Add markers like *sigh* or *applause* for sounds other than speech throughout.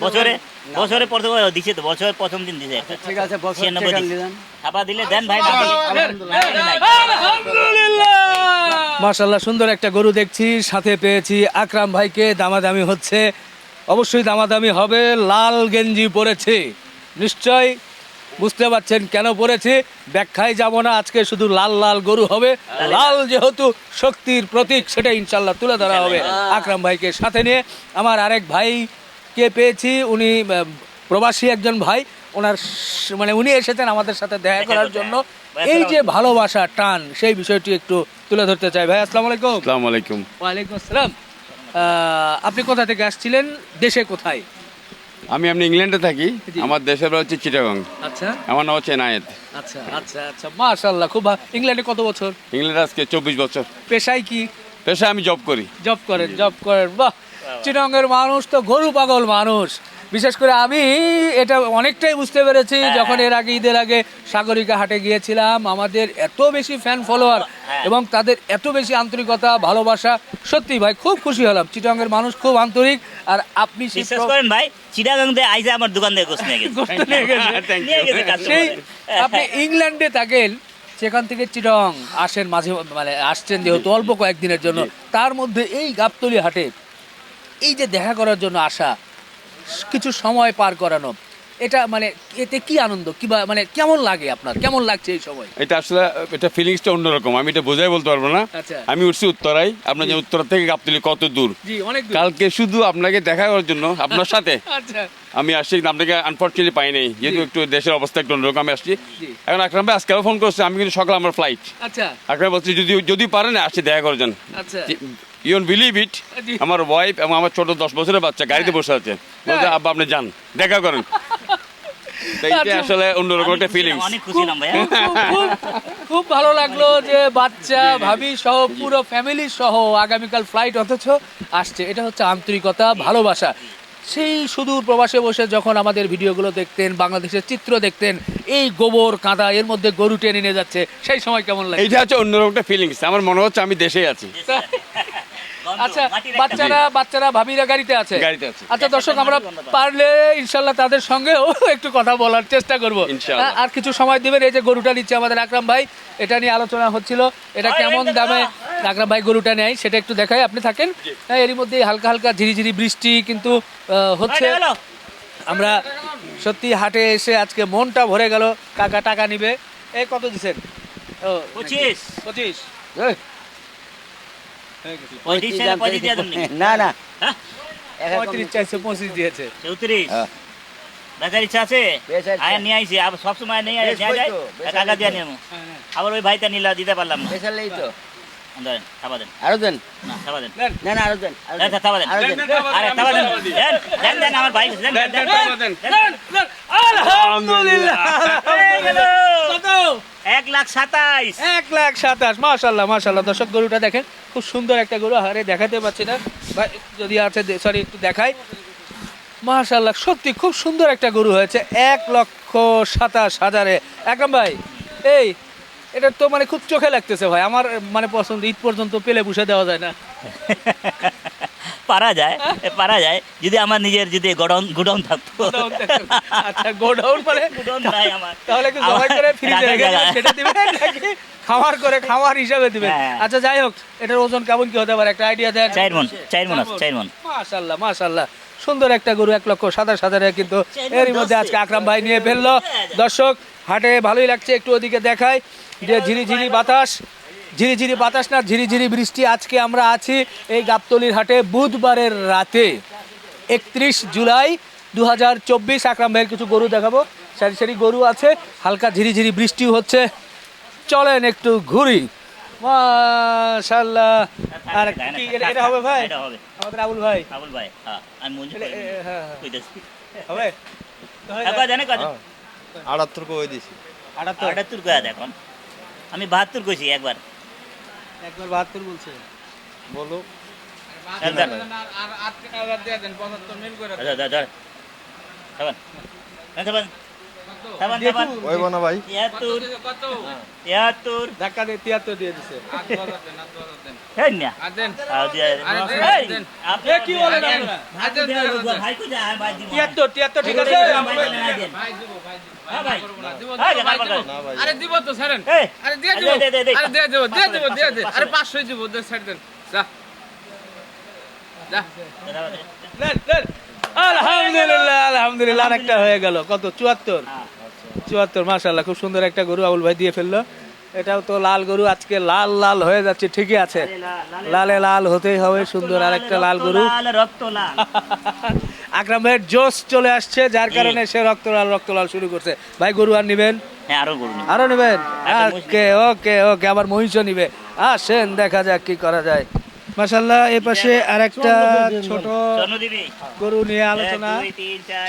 বছরে বছরে প্রথম দিছে তো বছর প্রথম দিন দিছে। ঠিক আছে থাবা দিলে দেন ভাই না দিলে- নাই। সুন্দর একটা গরু দেখছি সাথে পেয়েছি আকরাম ভাইকে দামাদামি হচ্ছে। অবশ্যই দামাদামি হবে লাল গেঞ্জি পরেছে। নিশ্চয় বুঝতে পারছেন কেন পরেছে ব্যাখ্যায় যাব না আজকে শুধু লাল লাল গরু হবে। লাল যেহেতু শক্তির প্রতীক সেটা ইনশাল্লাহ তুলে ধরা হবে। আকরাম ভাইকে সাথে নিয়ে আমার আরেক ভাইকে পেয়েছি উনি প্রবাসী একজন ভাই। ওনার মানে উনি এসেছেন আমাদের সাথে দেখা করার জন্য। এই যে ভালোবাসা টান সেই বিষয়টি একটু তুলে ধরতে চাই। ভাই আসসালামু আলাইকুম। আসসালামু আলাইকুম। ওয়ালাইকুম আসসালাম। আহ, আপনি কোথা থেকে আসছিলেন? দেশে কোথায়? আমি আমি ইংল্যান্ডে থাকি আমার দেশের বাড়ি হচ্ছে চিটাগং। আচ্ছা। আমার নাম হচ্ছে এনায়েত। আচ্ছা আচ্ছা আচ্ছা মাশাআল্লাহ খুব ইংল্যান্ডে কত বছর? ইংল্যান্ডে আজকে চব্বিশ বছর। পেশায় কি? পেশায় আমি জব করি। জব করেন জব করেন বাহ। চিটঙ্গের মানুষ তো গরু পাগল মানুষ। বিশেষ করে আমি এটা অনেকটাই বুঝতে পেরেছি যখন এর আগে ঈদের আগে সাগরিকা হাটে গিয়েছিলাম আমাদের এত বেশি ফ্যান ফলোয়ার এবং তাদের এত বেশি আন্তরিকতা ভালোবাসা সত্যি ভাই খুব খুশি হলাম। চিটঙ্গের মানুষ খুব আন্তরিক আর আপনি বিশ্বাস করেন ভাই আইসা আমার দোকান থেকে গোস্ত নিয়ে গেছে। সেই আপনি ইংল্যান্ডে থাকেন সেখান থেকে চিটং আসেন মাঝে মানে আসছেন যেহেতু অল্প কয়েকদিনের জন্য। তার মধ্যে এই গাবতলি হাটে এই যে দেখা করার জন্য আসা কিছু সময় পার করানো। এটা মানে এতে কি আনন্দ? কিবা মানে কেমন লাগে আপনার? কেমন লাগছে এই সময়? এটা আসলে এটা ফিলিংসটা অন্যরকম। আমি এটা বোঝাই বলতে পারব না। আচ্ছা। আমি উঠছি উত্তরাই আপনার যে উত্তরা থেকে গাবতলি কত দূর? দূর। কালকে শুধু আপনাকে দেখা করার জন্য আপনার সাথে। আচ্ছা। আমি আসছি কিন্তু আপনাকে আনফর্চুনেটলি পাই নাই। যেহেতু একটু দেশের অবস্থা একটু অন্যরকম আমি আসছি। এখন আকরাম ভাই আজকে ফোন করছে আমি কিন্তু সকালে আমার ফ্লাইট আচ্ছা। আকরাম বলছি যদি যদি পারেন আসছি দেখা করার জন্য। আচ্ছা। ইউন বিলিভ ইট আমার ওয়াইফ এবং আমার ছোট দশ বছরের বাচ্চা গাড়িতে বসে আছে। বলছে আব্বা আপনি যান দেখা করেন। *laughs* আচ্ছা। আসলে অন্যরকম অনেক একটা ফিলিংস খুব ভালো লাগল যে বাচ্চা ভাবি সহ পুরো ফ্যামিলি সহ আগামীকাল ফ্লাইট অথচ আসছে। এটা হচ্ছে আন্তরিকতা ভালোবাসা। সেই সুদূর প্রবাসে বসে যখন আমাদের ভিডিওগুলো দেখতেন বাংলাদেশের চিত্র দেখতেন এই গোবর কাঁদা এর মধ্যে গরু টেনে নিয়ে যাচ্ছে সেই সময় কেমন লাগে এইটা হচ্ছে অন্যরকম একটা ফিলিংস আমার মনে হচ্ছে আমি দেশেই আছি *laughs* আচ্ছা বাচ্চারা বাচ্চারা ভাবিরা গাড়িতে আছে গাড়িতে আছে। আচ্ছা দর্শক আমরা পারলে ইনশাল্লাহ তাদের সঙ্গেও *laughs* একটু কথা বলার চেষ্টা করব ইনশাআল্লাহ। আর কিছু সময় দিবেন এই যে গরুটা নিচ্ছে আমাদের আকরাম ভাই এটা নিয়ে আলোচনা হচ্ছিল এটা কেমন দামে। আকরাম ভাই গরুটা নেয় সেটা একটু দেখাই। আপনি থাকেন? হ্যাঁ এরই মধ্যে হালকা হালকা ঝিরিঝিরি বৃষ্টি কিন্তু হচ্ছে। আমরা সত্যি হাটে এসে আজকে মনটা ভরে গেল কাকা টাকা নিবে। এই কত দিছেন? ও পঁচিশ। পঁচিশ? না না? এরকম- পঁয়ত্রিশ চাইছে পঁচিশ দিয়েছে। চৌত্রিশ। বেচার ইচ্ছা আছে? আয়া নিয়ে আইছি আবার সবসময় যায় টাকা দিয়ে ওই ভাইটা নিলা দিতে পারলাম না। তো। ধরেন থাবা দেন। আরও দেন। না থাবা দেন। না না আরও দেন দেন, দেন। থাবা দেন। আরও দেন। আরে থাবা দেন। দেন। দেন দেন আমার ভাই দেন দেন দেন দেন আলহামদুলিল্লাহ। গেল। কত এক লাখ সাতাইশ। এক লাখ সাতাশ মাশাল্লাহ মাশাল্লাহ দর্শক গরুটা দেখেন খুব সুন্দর একটা গরু আরে দেখাতে পাচ্ছি না। ভাই, যদি আছে সরি একটু দেখাই। মাশাল্লাহ সত্যি খুব সুন্দর একটা গরু হয়েছে। এক লক্ষ সাতাশ হাজারে। একদম ভাই এই এটা তো মানে খুব চোখে লাগতেছে ভাই। আমার মানে পছন্দ ঈদ পর্যন্ত পেলে পুষে দেওয়া যায় না। *laughs* পারা যায় পারা যায়। যদি আমার নিজের যদি গোডাউন গোডাউন থাকতো। আচ্ছা গোডাউন মানে *laughs* গোডাউন নাই আমার। তাহলে কি জবাই করে ফ্রিজে রেখে জায়গা। সেটা দিবেন নাকি খামার করে খামার হিসাবে দিবেন? হ্যাঁ। আচ্ছা যাই হোক এটার ওজন কেমন কি হতে পারে? একটা আইডিয়া দেন। চার মন চার মন আছে চার মন। মাশাল্লাহ মাশাল্লাহ সুন্দর একটা গরু এক লক্ষ সাতাশ হাজারে কিন্তু এরই মধ্যে আজকে আকরাম ভাই নিয়ে ফেলল। দর্শক হাটে ভালোই লাগছে একটু ওদিকে দেখায় যে ঝিরিঝিরি বাতাস ঝিরিঝিরি বাতাস না ঝিরিঝিরি বৃষ্টি আজকে আমরা আছি এই গাবতলির হাটে বুধবারের রাতে। একত্রিশ জুলাই দু হাজার চব্বিশ আকরাম ভাইয়ের কিছু গরু দেখাবো। সারি সারি গরু আছে হালকা ঝিরিঝিরি বৃষ্টিও হচ্ছে। চলেন একটু ঘুরি। মাশাল্লাহ আর কি এটা- হবে ভাই? এটা আমাদের আবুল ভাই। আবুল ভাই হ্যাঁ আমি হ্যাঁ, হ্যাঁ। হবে? জানে কত আটাত্তর কই দিছি? এখন? আমি বাহাত্তর কইছি একবার। একবার বাহাত্তর বলছে। বলো। তিয়াত্তর। ঠিক আছে। হ্যাঁ। হ্যাঁ, ভাই আরে দিব তো ছাড়েন। আরে দিয়ে দিব। দে, দে, দে। আরে দিয়ে দিব দিয়ে দিব দিয়ে দে। আরে 500 দিব দে ছাড় দেন। যা। যা। নেন, নেন। আলহামদুলিল্লাহ আলহামদুলিল্লাহ হয়ে গেল। কত? চুয়াত্তর। হ্যাঁ। চুয়াত্তর মাশাল্লাহ খুব সুন্দর একটা গরু আবুল ভাই দিয়ে ফেলল। এটাও তো লাল গরু আজকে লাল লাল হয়ে যাচ্ছে ঠিকই আছে। লালে লাল হতেই হবে সুন্দর আরেকটা লাল গরু। রক্ত লাল। *laughs* আকরাম ভাইয়ের জোশ চলে আসছে যার কারণে সে রক্ত লাল রক্ত লাল শুরু করছে। ভাই গরু আর নিবেন? হ্যাঁ, আরও গরু। আরও নেবেন? ওকে ওকে ওকে আবার মহিষও নিবে। আসেন দেখা যাক কি করা যায়। মাশাল্লাহ এ পাশে আরেকটা ছোট গরু নিয়ে আলোচনা।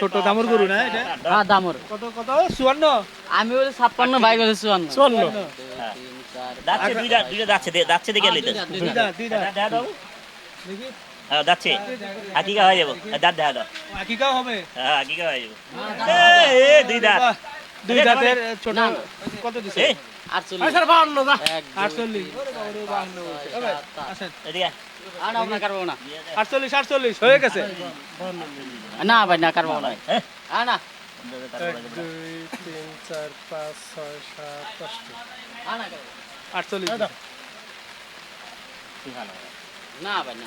ছোট দামুর গরু না এটা? হ্যাঁ দামর। কত কত? চুয়ান্ন? আমি বলি ছাপ্পান্ন ভাই বলে হ্যাঁ। দুইটা দুইটা দেখে লইতে। দুইটা দুইটা দাও দেখি। হ্যাঁ, যাচ্ছে। আকিকা হয়ে যাব। দাঁত দেখা দাও। আকিকাও হবে? হ্যাঁ আকিকা হয়ে যাব। এ, এ, দুই দাঁত। দুই দাঁতের ছোট না। কত দিছে? না, হয়ে ভাই না কাটবো না। হ্যাঁ? না। আটচল্লিশ ভাই না।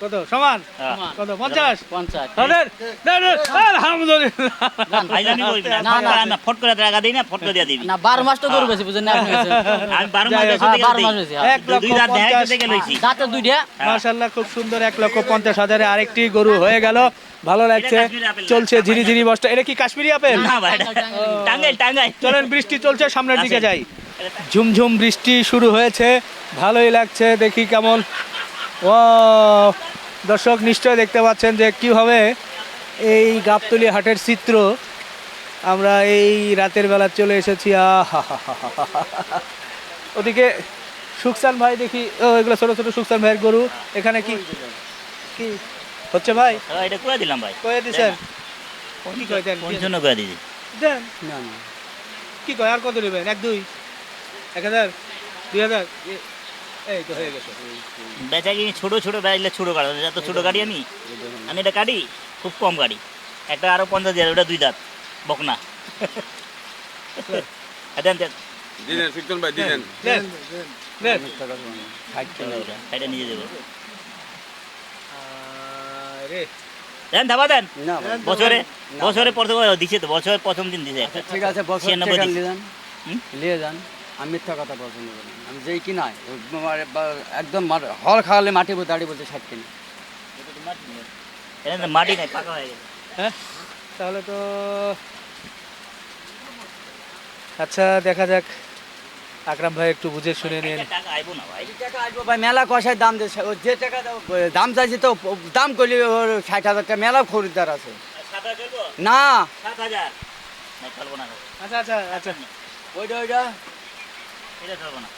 কত? সমান। কত? পঞ্চাশ? পঞ্চাশ। আলহামদুলিল্লাহ। ফাইলামি করবি না। না, না। না, না, ফট করে টাকা দিই না, ফট করে দিবি। না বারো মাস তো গরু বেশি বুঝেন না? আপনি গেছেন। আমি বারো মাস হোক। দেড়শো থেকে বারো মাস। এক লক্ষ দুই রাত দেখা পঞ্চাশ। থেকে লইছি। দাঁতে দুইটা। খুব সুন্দর এক লক্ষ পঞ্চাশ হাজারে আরেকটি গরু হয়ে গেল। ভালো লাগছে। চলছে ঝিরি ঝিরি বস্তা। এটা কি কাশ্মীরি আপেল? না ভাই, টাঙ্গাইল, টাঙ্গাইল। চলেন বৃষ্টি চলছে সামনের দিকে যাই। ঝুমঝুম বৃষ্টি শুরু হয়েছে। ভালোই লাগছে দেখি কেমন ও দর্শক নিশ্চয় দেখতে পাচ্ছেন যে কীভাবে এই গাবতলি হাটের চিত্র আমরা এই রাতের বেলা চলে এসেছি। আহা ওদিকে সুকসান ভাই দেখি ও এগুলো ছোট ছোট সুকসান ভাইয়ের গরু। এখানে কি? কি হচ্ছে ভাই? হ্যাঁ, এটা করে দিলাম ভাই। কয়ে দিছেন? কি কয় দেন? কোন জন্য করে দিছি দেন। না না। কি কয়? আর কত নেবেন? এক দুই? এক হাজার? দুই হাজার? এই তো হয়ে গেছে। বেচা কিনি ছোট ছোট বেচলে ছোট গাড়ি যত ছোট গাড়ি আমি। আমি এটা কাটি খুব কম গাড়ি। একটা আরও পঞ্চাশ হাজার ওটা দুই দাঁত বকনা। দেন দেন। দিলেন ফিকতন ভাই দিলেন দেন। দেন এটা নিয়ে দেবো রে দেন ধাবা দেন। বছরে বছরে প্রথম দিছে তো বছরের প্রথম দিন দিছে। ঠিক আছে বছর ছিয়ানব্বই টাকা দিছি। নিয়ে যান। নিয়ে যান। আমি মিথ্যা কথা পছন্দ করি আমি যেই কিনাই ওই আমার বা- একদম মার- হল খাওয়ালে মাটি দাঁড়িয়ে বলতে ষাট কিনি মাটি নাই। পাকা হয়ে গেছে। হ্যাঁ? তাহলে তো আচ্ছা দেখা যাক। আকরাম ভাই একটু বুঝে শুনে নিন। টাকা আইবো না ভাই। টাকা আসব ভাই মেলা কষায় দাম দিয়েছে। ও যে টাকা দাম চাইছে তো দাম করলে ওর ষাট হাজার টাকা। মেলা খরিদ্দার আছে। সাত হাজার না। আচ্ছা আচ্ছা আচ্ছা। ওইটা ওইটা। এটা না।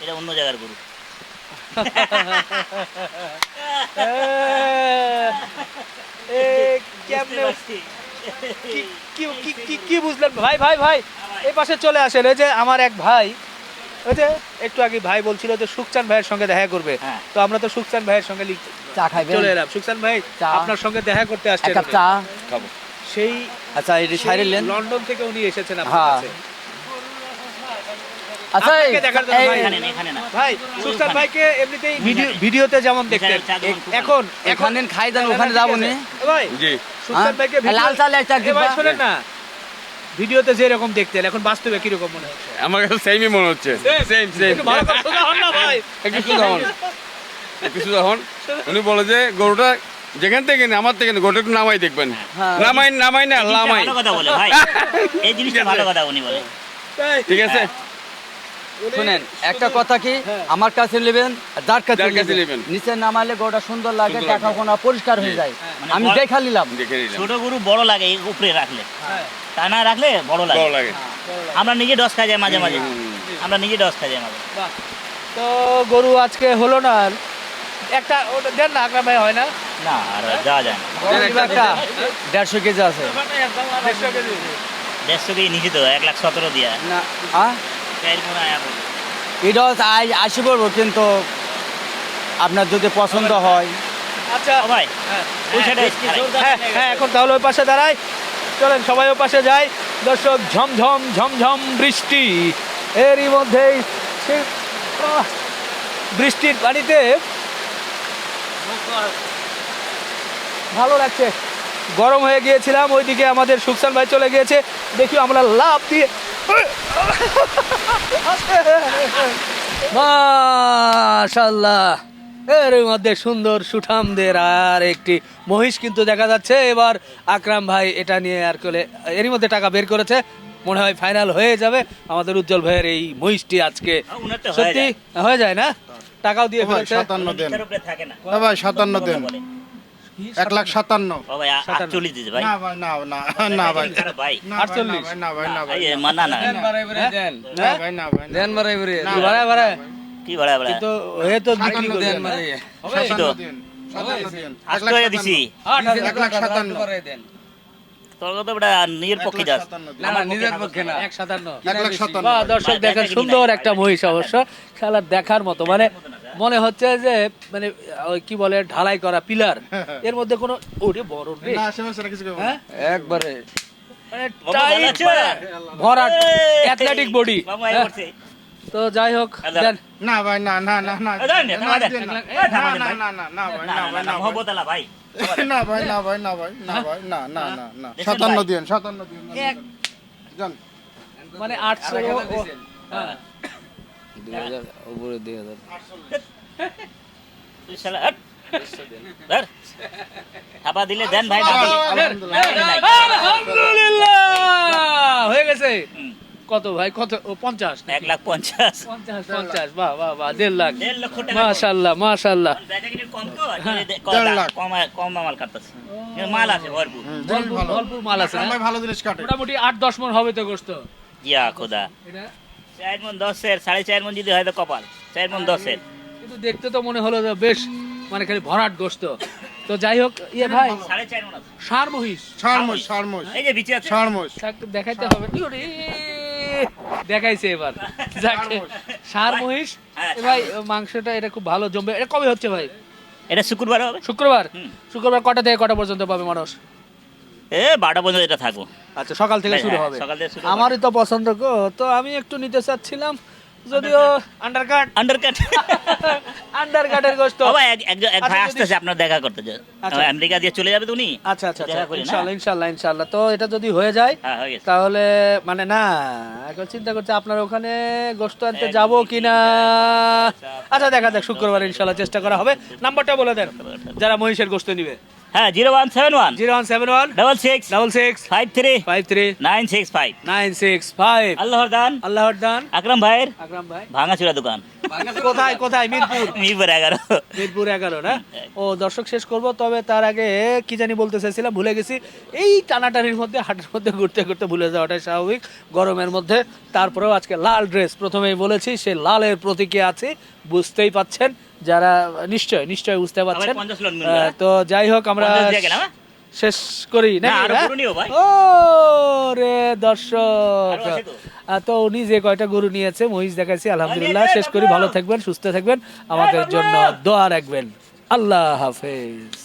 এটা অন্য জায়গার গরু। কি- কি কি- কি কি বুঝলেন? ভাই ভাই ভাই এই পাশে চলে আসেন। এই যে আমার এক ভাই ওই যে একটু আগে ভাই বলছিল যে সুকচান ভাইয়ের সঙ্গে দেখা করবে। হ্যাঁ। তো আমরা তো সুকচান ভাইয়ের সঙ্গে চা খাইবেন? চলে এলাম। সুকচান ভাই চা। আপনার সঙ্গে দেখা করতে এক আসছেন চা। খাব সেই আচ্ছা সাইরিলেন লন্ডন থেকে উনি এসেছেন আপনার হ্যাঁ। কাছে। আচ্ছা এই- আপনাকে দেখার জন্য এই- ভাই- এখানে না, এখানে না। ভাই সুকচান ওইখানে। ভাইকে এমনিতেই ভিডিওতে যেমন দেখতেন চা এখন এখানে খাই দেন ওখানে যাব নি। ভাই জি। সুকচান হ্যাঁ? ভাইকে লাল চালে একটা ভাই শোনেন না। ভিডিওতে যেরকম দেখতেন এখন বাস্তবে কীরকম মনে হচ্ছে? আমার কাছে সেমই মনে হচ্ছে। সেম সেম একটু ভালো করে সোজা হন না ভাই। একটু সুদা হন। একটু সুদা হন। উনি বলে যে গরুটা যেখান থেকে আমার থেকে গরুটা একটু নামাই দেখবেন। হ্যাঁ। নামাই নামাই না বলে এই জিনিসটা ভালো কথা উনি বলে। ঠিক আছে। শুনেন একটা কথা কি? আমার কাছে নেবেন যার কাছে নেবেন। নিচে নামালে গোটা সুন্দর লাগে দেখা লাগবে। পরিষ্কার হয়ে যায়। মানে আমি দেখা নিলাম। ছোট গরু বড় লাগে উপরে রাখলে। হ্যাঁ, তা না রাখলে বড় লাগে। আমরা নিজে ডস খাই যাই মাঝে মাঝে। আমরা নিজে ডস খাই যাই মাঝে তো গরু আজকে হলো না? আর। একটা ওটা দেন না আকরাম ভাই হয় না? না আর যাওয়া যায় না। একটা দেড়শো কেজি আছে। দেড়শো কেজি। দেড়শো নিচে তো এক লাখ সতেরো দিয়া। না হ্যাঁ হচ্ছে আই আসি পড়ব কিন্তু আপনার যদি পছন্দ হয়। আচ্ছা। ভাই হ্যাঁ, হ্যাঁ হ্যাঁ এখন তাহলে ওই পাশে দাঁড়াই। চলেন সবাই ওই পাশে যাই। দর্শক ঝমঝম ঝমঝম বৃষ্টি। এরই মধ্যেই বৃষ্টির পানিতে ভালো লাগছে। গরম হয়ে গিয়েছিলাম ওইদিকে আমাদের সুকসান ভাই চলে গিয়েছে। দেখি আমরা লাভ দিয়ে মাশাল্লাহ এর মধ্যে সুন্দর সুঠামদের আর একটি মহিষ কিন্তু দেখা যাচ্ছে। এবার আকরাম ভাই এটা নিয়ে আর করে এরই মধ্যে টাকা বের করেছে। মনে হয় ফাইনাল হয়ে যাবে। আমাদের উজ্জ্বল ভাইয়ের এই মহিষটি আজকে সত্যি হয়ে যায় না? টাকাও দিয়ে ভাই ফেলেছে। সাতান্ন দেন। ইচ্ছার উপরে থাকে না। না ভাই সাতান্ন দেন। এক লাখ সাতান্ন। ভাই আটচল্লিশ দিতে ভাই। না না না না আটচল্লিশ। না না না না দেন না না দেন বাড়াই কি তো এ তো বিক্রি দেন বাড়াই তো। দিছি। এক লাখ সাতান্ন। দেন। দেখার মতো। মানে মনে হচ্ছে যে মানে ওই কি বলে ঢালাই করা পিলার। *laughs* এর মধ্যে কোনো ওরে বড় রে। হ্যাঁ? একবারে। মানে টাইট ভরাট। Athletic body. তো যাই হোক। না ভাই না না না না। না, না। না, ভাই। না, না, না, ভাই, না, না, না, ভাই, না, ভাই। ভাই। না ভাই না না না না না সাতান্ন দিন সাতান্ন দিন মানে আটশো হ্যাঁ। দুই হাজার উপরে দুই হাজার। তুই শালা, হাট। ধর। থাপা দিলে দেন ভাই। আলহামদুলিল্লাহ। হয়ে গেছে? কত ভাই? কত? ও পঞ্চাশ? এক লাখ পঞ্চাশ। পঞ্চাশ পঞ্চাশ। বাহ বাহ বাহ দেড় লাখ। মাশাল্লাহ মাশাল্লাহ। কম লাখ। কম মাল কাটতেছে। মাল আছে ভরপুর। ভরপুর মাল আছে না? ভালো জিনিস কাটে। মোটামুটি আট দশ মন হবে তো গোস্ত। ইয়া খোদা। এটা? চার মন দশের সাড়ে চার মন যদি হয় তো কপাল চার মন দশের। কিন্তু দেখতে তো মনে হলো যে বেশ মানে খালি ভরাট গোস্ত। তো যাই হোক ইয়ে ভাই সাড়ে চার মন আছে। সার মহিষ সারমোস সারমোস এই যে বিচে আছে। সারমোস থাকতে দেখাইতে হবে। দেখাইছে এবার। যাকে সার মহিষ হ্যাঁ, ভাই মাংসটা এটা খুব ভালো জমবে। এটা কবে হচ্ছে ভাই? এটা শুক্রবার হবে? শুক্রবার। শুক্রবার কটা থেকে কটা পর্যন্ত পাবে মানুষ? এ বারোটা পর্যন্ত এটা থাকব। আচ্ছা সকাল থেকে শুরু হ্যাঁ, হবে। সকাল থেকে শুরু আমারই তো পছন্দ গো তো আমি একটু নিতে চাচ্ছিলাম যদিও আন্ডারকাট আন্ডারকাট আন্ডারকাটের গোস্ত বাবা এক এক আচ্ছা, ভাই আসতেছে আপনার দেখা করতে আচ্ছা। আমেরিকা দিয়ে চলে যাবে তো উনি? আচ্ছা আচ্ছা আচ্ছা? ইনশাল্লাহ ইনশাল্লাহ ইনশাল্লাহ। তো এটা যদি হয়ে যায় হ্যাঁ হয়ে তাহলে মানে না এখন চিন্তা করছে আপনার ওখানে গোস্ত আনতে যাব কিনা? আচ্ছা দেখা যাক শুক্রবার ইনশাল্লাহ চেষ্টা করা হবে। নাম্বারটা বলে দেন যারা মহিষের গোস্ত নিবে। হ্যাঁ zero one seven one. Zero one seven one. Double six. Double six. Five three. Five three. Nine six five. Nine six five. আল্লাহর দান। আল্লাহর দান। আকরাম ভাইয়ের আকরাম ভাই। ভাঙাচুরা দোকান। কোথায় কোথায়? মিরপুর। মিরপুর এগারো। মিরপুর এগারো না? ও দর্শক শেষ করব তবে তার আগে কি জানি বলতে চাইছিলাম ভুলে গেছি। এই টানাটানির মধ্যে হাটের মধ্যে ঘুরতে ঘুরতে ভুলে যাওয়াটাই স্বাভাবিক। গরমের মধ্যে তারপরেও আজকে লাল ড্রেস প্রথমেই বলেছি সে লালের প্রতীকে আছে বুঝতেই পাচ্ছেন। যারা নিশ্চয় নিশ্চয় বুঝতে আহ, তো যাই হোক আমরা হ্যাঁ? শেষ করি হ্যাঁ? ও রে দর্শক। তো? তো উনি যে কয়টা গরু নিয়েছে মহিষ দেখাইছি আলহামদুলিল্লাহ। শেষ করি ভালো থাকবেন সুস্থ থাকবেন। আমাদের জন্য দোয়া রাখবেন। আল্লাহ হাফেজ।